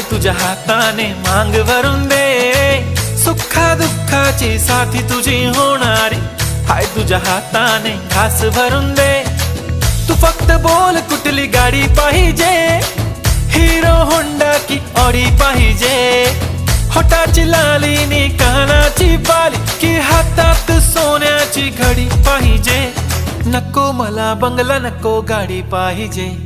तुझ्या हाताने मांग भरून दे. सुखा दुःखाची साथी तुझी होणारी. हाय तुझ्या हाताने घास भरून दे. तू फक्त बोल कुठली गाडी पाहिजे. हिरो होंडा की ऑडी पाहिजे. होटाची लालीनी कानाची बाली की हातात सोन्याची घडी पाहिजे. नको मला बंगला नको गाडी पाहिजे.